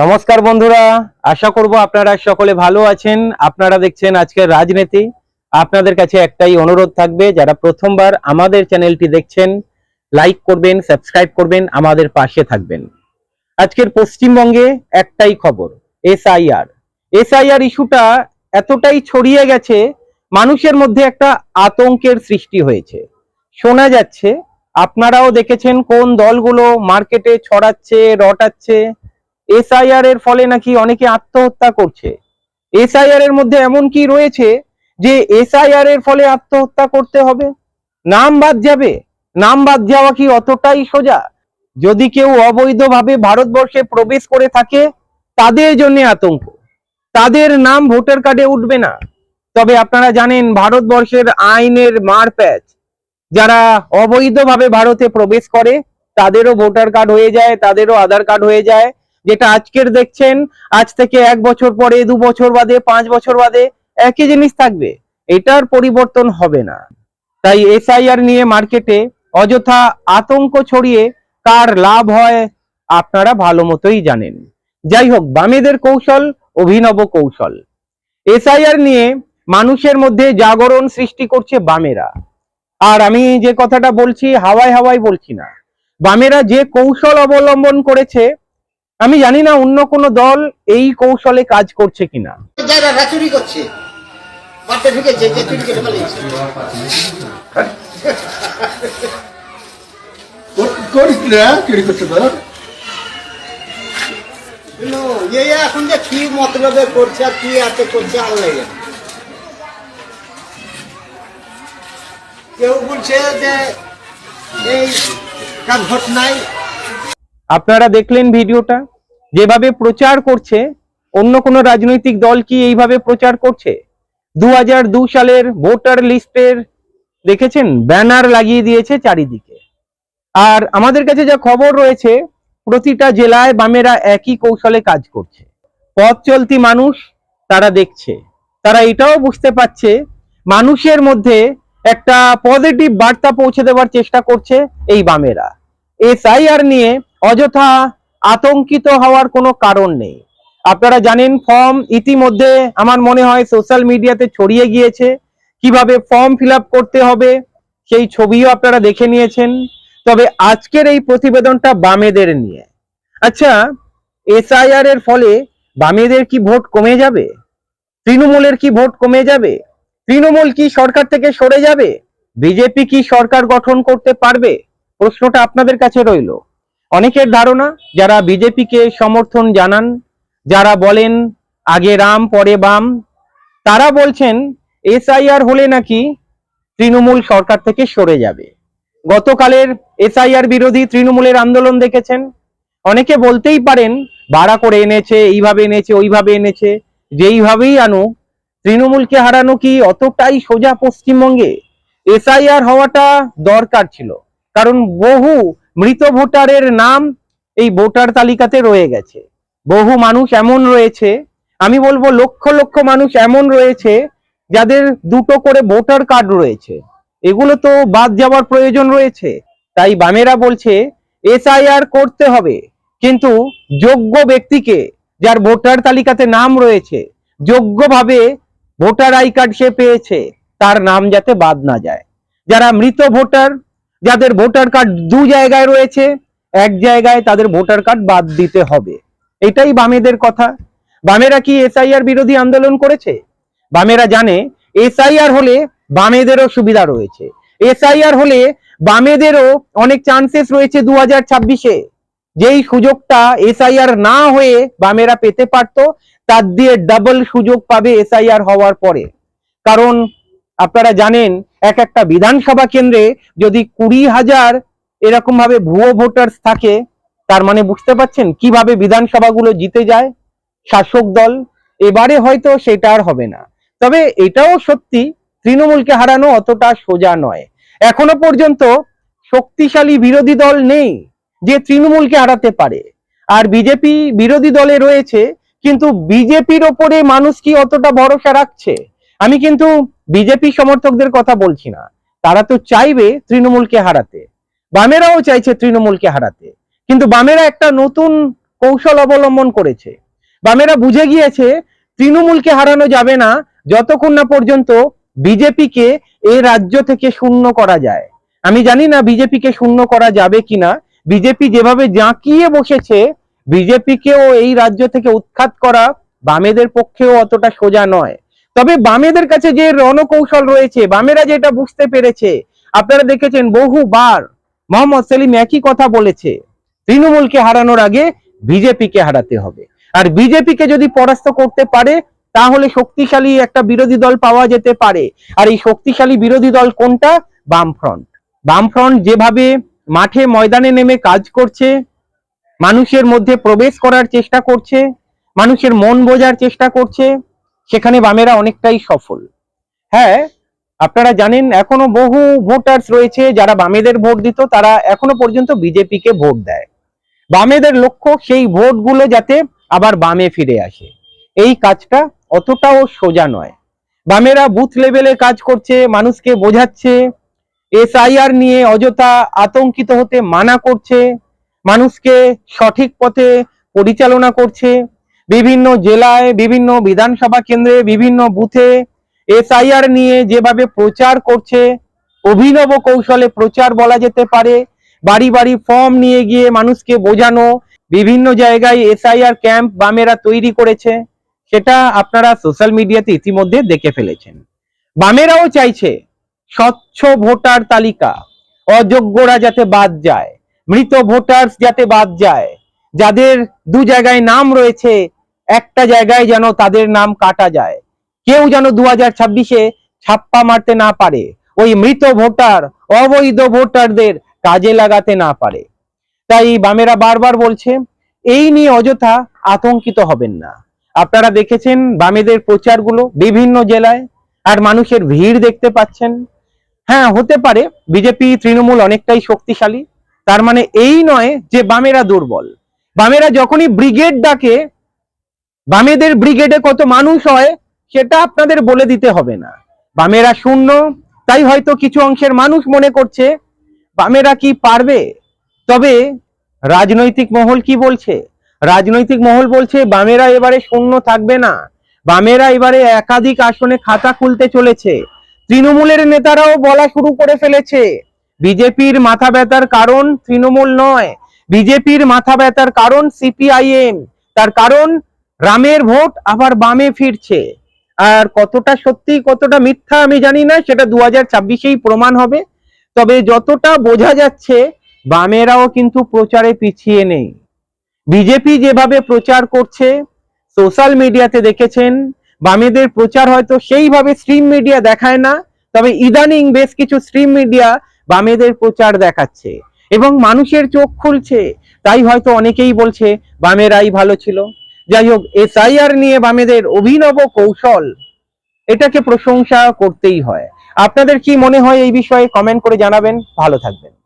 নমস্কার বন্ধুরা, আশা করব আপনারা সকলে ভালো আছেন। আপনারা দেখছেন আজকের রাজনীতি। আপনাদের কাছে একটাই অনুরোধ থাকবে, যারা প্রথমবার আমাদের চ্যানেলটি দেখছেন, লাইক করবেন, সাবস্ক্রাইব করবেন, আমাদের পাশে থাকবেন। আজকের পশ্চিমবঙ্গে একটাই খবর, এসআইআর। এসআইআর ইস্যুটা এতটাই ছড়িয়ে গেছে, মানুষের মধ্যে একটা আতঙ্কের সৃষ্টি হয়েছে। শোনা যাচ্ছে, আপনারাও দেখেছেন কোন দলগুলো মার্কেটে ছড়াচ্ছে, রটাচ্ছে এসআইআর এর ফলে নাকি অনেকে আত্মহত্যা করছে। এসআইআর এর মধ্যে এমন কি রয়েছে যে এসআইআর এর ফলে আত্মহত্যা করতে হবে? নাম বাদ যাবে। নাম বাদ যাওয়া কি অতটাই সোজা? যদি কেউ অবৈধভাবে ভারতবর্ষে প্রবেশ করে থাকে, তাদের জন্য আতঙ্ক। তাদের নাম ভোটার কার্ডে উঠবে না। তবে আপনারা জানেন ভারতবর্ষের আইনের মারপ্যাচ। যারা অবৈধভাবে ভারতে প্রবেশ করে, তাদেরও ভোটার কার্ড হয়ে যায়, তাদেরও আধার কার্ড হয়ে যায়। যেটা আজকের দেখছেন, আজ থেকে এক বছর পরে, দু বছর বাদে, পাঁচ বছর বাদে, একই জিনিস থাকবে। এটার পরিবর্তন হবে না। তাই এসআইআর নিয়ে মার্কেটে অযথা আতঙ্ক ছড়িয়ে কার লাভ হয়, আপনারা ভালো মতোই জানেন। যাই হোক, বামেদের কৌশল, অভিনব কৌশল। এসআইআর নিয়ে মানুষের মধ্যে জাগরণ সৃষ্টি করছে বামেরা। আর আমি যে কথাটা বলছি, হাওয়ায় হাওয়ায় বলছি না। বামেরা যে কৌশল অবলম্বন করেছে আমি জানি না অন্য কোন দল এই কৌশলে কাজ করছে কিনা যারা চুরি করছে এখন যে কি মতলবে করছে আর কি এত করছে আল্লাহ। কেউ বলছে যে এই কাজ নাই আপনারা দেখলেন ভিডিওটা, যেভাবে প্রচার করছে, অন্য কোনো রাজনৈতিক দল কি এইভাবে প্রচার করছে? দু সালের ভোটার লিস্টের, দেখেছেন? ব্যানার লাগিয়ে দিয়েছে চারিদিকে। আর আমাদের কাছে যা খবর রয়েছে, প্রতিটা জেলায় বামেরা একই কৌশলে কাজ করছে। পথ চলতি মানুষ তারা দেখছে। তারা এটাও বুঝতে পারছে, মানুষের মধ্যে একটা পজিটিভ বার্তা পৌঁছে দেওয়ার চেষ্টা করছে এই বামেরা। এসআইআর নিয়ে অযথা আতঙ্কিত হওয়ার কোনো কারণ নেই। আপনারা জানেন ফর্ম ইতিমধ্যে আমার মনে হয় সোশ্যাল মিডিয়াতে ছড়িয়ে গিয়েছে। কীভাবে ফর্ম ফিল করতে হবে, সেই ছবিও আপনারা দেখে নিয়েছেন। তবে আজকের এই প্রতিবেদনটা বামেদের নিয়ে। আচ্ছা এসআইআর এর ফলে বামেদের কি ভোট কমে যাবে? তৃণমূলের কি ভোট কমে যাবে? তৃণমূল কি সরকার থেকে সরে যাবে? বিজেপি কি সরকার গঠন করতে পারবে? প্রশ্নটা আপনাদের কাছে রইল। অনেকের ধারণা, যারা বিজেপিকে সমর্থন জানান, যারা বলেন, আগে রাম, পরে বাম, তারা বলছেন, এসআইআর হলে নাকি তৃণমূল সরকার থেকে সরে যাবে। গতকালের এসআইআর বিরোধী তৃণমূলের আন্দোলন দেখেছেন। অনেকে বলতেই পারেন, ভাড়া করে এনেছে, এইভাবে এনেছে, ওইভাবে এনেছে, যেইভাবেই আনুক, তৃণমূলকে হারানো কি অতটাই সোজা পশ্চিমবঙ্গে? এসআইআর হওয়াটা দরকার ছিল, কারণ বহু মৃত ভোটারের নাম এই ভোটার তালিকাতে রয়ে গেছে। বহু মানুষ এমন রয়েছে, আমি বলব লক্ষ লক্ষ মানুষ এমন রয়েছে যাদের দুটো করে ভোটার কার্ড রয়েছে। এগুলো তো বাদ যাওয়ার প্রয়োজন রয়েছে। তাই বামেরা বলছে, এসআইআর করতে হবে। কিন্তু যোগ্য ব্যক্তিকে যার ভোটার তালিকাতে নাম রয়েছে, যোগ্যভাবে ভোটার আই কার্ড সে পেয়েছে, তার নাম যাতে বাদ না যায়। যারা মৃত ভোটার যাদের ভোটার কার্ড দু জায়গায় রয়েছে, এক জায়গায় তাদের ভোটার কার্ড বাদ দিতে হবে। এটাই বামেদের কথা। বামেরা কি এসআইআর বিরোধী আন্দোলন করেছে? বামেরা জানে এসআইআর হলে বামেদেরও সুবিধা রয়েছে। এসআইআর হলে বামেদেরও অনেক চান্সেস রয়েছে দু হাজার ছাব্বিশে। যেই সুযোগটা এসআইআর না হয়ে বামেরা পেতে পারতো, তার দিয়ে ডাবল সুযোগ পাবে এসআইআর হওয়ার পরে। কারণ আপনারা জানেন, এক একটা বিধানসভা কেন্দ্রে যদি কুড়ি হাজার এরকম ভাবে ভুয়ো ভোটার্স থাকে, তার মানে বুঝতে পারছেন কীভাবে বিধানসভাগুলো জিতে যায় শাসক দল? এবারে হয়তো সেটা আর হবে না। তবে এটাও সত্যি, তৃণমূলকে হারানো অতটা সোজা নয়। এখনও পর্যন্ত শক্তিশালী বিরোধী দল নেই যে তৃণমূলকে হারাতে পারে। আর বিজেপি বিরোধী দলে রয়েছে, কিন্তু বিজেপির ওপরে মানুষ কি অতটা ভরসা রাখছে? আমি কিন্তু বিজেপি সমর্থকদের কথা বলছি না, তারা তো চাইবে তৃণমূলকে হারাতে। বামেরাও চাইছে তৃণমূলকে হারাতে। কিন্তু বামেরা একটা নতুন কৌশল অবলম্বন করেছে। বামেরা বুঝে গিয়েছে, তৃণমূলকে হারানো যাবে না, যতক্ষণ না পর্যন্ত বিজেপিকে এই রাজ্য থেকে শূন্য করা যায়। আমি জানি না বিজেপিকে শূন্য করা যাবে কিনা। বিজেপি যেভাবে জাঁকিয়ে বসেছে, বিজেপিকেও এই রাজ্য থেকে উৎখাত করা বামেদের পক্ষেও অতটা সোজা নয়। তবে বামেদের কাছে যে রণকৌশল রয়েছে, বামেরা যেটা বুঝতে পেরেছে, আপনারা দেখেছেন বহুবার মোহাম্মদ সেলিম একই কথা বলেছে, তৃণমূলকে হারানোর আগে বিজেপিকে হারাতে হবে। আর বিজেপিকে যদি পরাস্ত করতে পারে, তাহলে শক্তিশালী একটা বিরোধী দল পাওয়া যেতে পারে। আর এই শক্তিশালী বিরোধী দল কোনটা? বামফ্রন্ট। বামফ্রন্ট যেভাবে মাঠে ময়দানে নেমে কাজ করছে, মানুষের মধ্যে প্রবেশ করার চেষ্টা করছে, মানুষের মন বোঝার চেষ্টা করছে সেখানে বামেরা অনেকটাই সফল। হ্যাঁ আপনারা জানেন এখনও বহু ভোটার্স রয়েছে যারা বামেদের ভোট দিত, তারা এখনও পর্যন্ত বিজেপিকে ভোট দেয়। বামেদের লক্ষ্য সেই ভোটগুলো যাতে আবার বামে ফিরে আসে। এই কাজটা অতটাও সোজা নয়। বামেরা বুথ লেভেলে কাজ করছে, মানুষকে বোঝাচ্ছে, এসআইআর নিয়ে অযথা আতঙ্কিত হতে মানা করছে, মানুষকে সঠিক পথে পরিচালনা করছে। বিভিন্ন জেলায়, বিভিন্ন বিধানসভা কেন্দ্রে, বিভিন্ন বুথে এসআইআর নিয়ে যেভাবে প্রচার করছে, অভিনব কৌশলে প্রচার বলা যেতে পারে, বাড়ি বাড়ি ফর্ম নিয়ে গিয়ে মানুষকে বোঝানো, বিভিন্ন জায়গায় এসআইআর ক্যাম্প বামেরা তৈরি করেছে, সেটা আপনারা সোশ্যাল মিডিয়াতে ইতিমধ্যে দেখে ফেলেছেন। বামেরাও চাইছে স্বচ্ছ ভোটার তালিকা অযোগ্যরা যাতে বাদ যায়, মৃত ভোটার্স যাতে বাদ যায়, যাদের দু জায়গায় নাম রয়েছে একটা জায়গায় যেন তাদের নাম কাটা যায়। কেউ যেন দু হাজার ছাব্বিশে ছাপ্পা মারতে না পারে। ওই মৃত ভোটার, অবৈধ ভোটারদের কাজে লাগাতে না পারে। তাই বামেরা বারবার বলছে, এই নিয়ে অযথা আতঙ্কিত হবেন না। আপনারা দেখেছেন বামেদের প্রচারগুলো বিভিন্ন জেলায়, আর মানুষের ভিড় দেখতে পাচ্ছেন। হ্যাঁ হতে পারে, বিজেপি, তৃণমূল অনেকটাই শক্তিশালী। তার মানে এই নয় যে বামেরা দুর্বল। বামেরা যখনই ব্রিগেড ডাকে বামেদের ব্রিগেডে কত মানুষ হয়, সেটা আপনাদের বলে দিতে হবে না। বামেরা শূন্য, তাই হয়তো কিছু অংশের মানুষ মনে করছে, বামেরা কি পারবে? তবে রাজনৈতিক মহল কি বলছে? রাজনৈতিক মহল বলছে, বামেরা এবারে শূন্য থাকবে না। বামেরা এবারে একাধিক আসনে খাতা খুলতে চলেছে। তৃণমূলের নেতারাও বলা শুরু করে ফেলেছে। বিজেপির মাথা ব্যথার কারণ তৃণমূল নয়। বিজেপির মাথা ব্যথার কারণ সিপিআইএম। তার কারণ রামের ভোট আবার বামে ফিরছে। আর কতটা সত্যি, কতটা মিথ্যা আমি জানি না, সেটা দু হাজার প্রমাণ হবে। তবে যতটা বোঝা যাচ্ছে, বামেরাও কিন্তু প্রচারে পিছিয়ে নেই। বিজেপি যেভাবে প্রচার করছে, সোশ্যাল মিডিয়াতে দেখেছেন, বামেদের প্রচার হয়তো সেইভাবে স্ট্রিম মিডিয়া দেখায় না, তবে ইদানিং বেশ কিছু স্ট্রিম মিডিয়া বামেদের প্রচার দেখাচ্ছে। এবং মানুষের চোখ খুলছে, তাই হয়তো অনেকেই বলছে, বামেরাই ভালো ছিল। যাই হোক এসআইআর নিয়ে বামেদের অভিনব কৌশল, এটাকে প্রশংসা করতেই হয়। আপনাদের কি মনে হয় এই বিষয়ে? কমেন্ট করে জানাবেন। ভালো থাকবেন।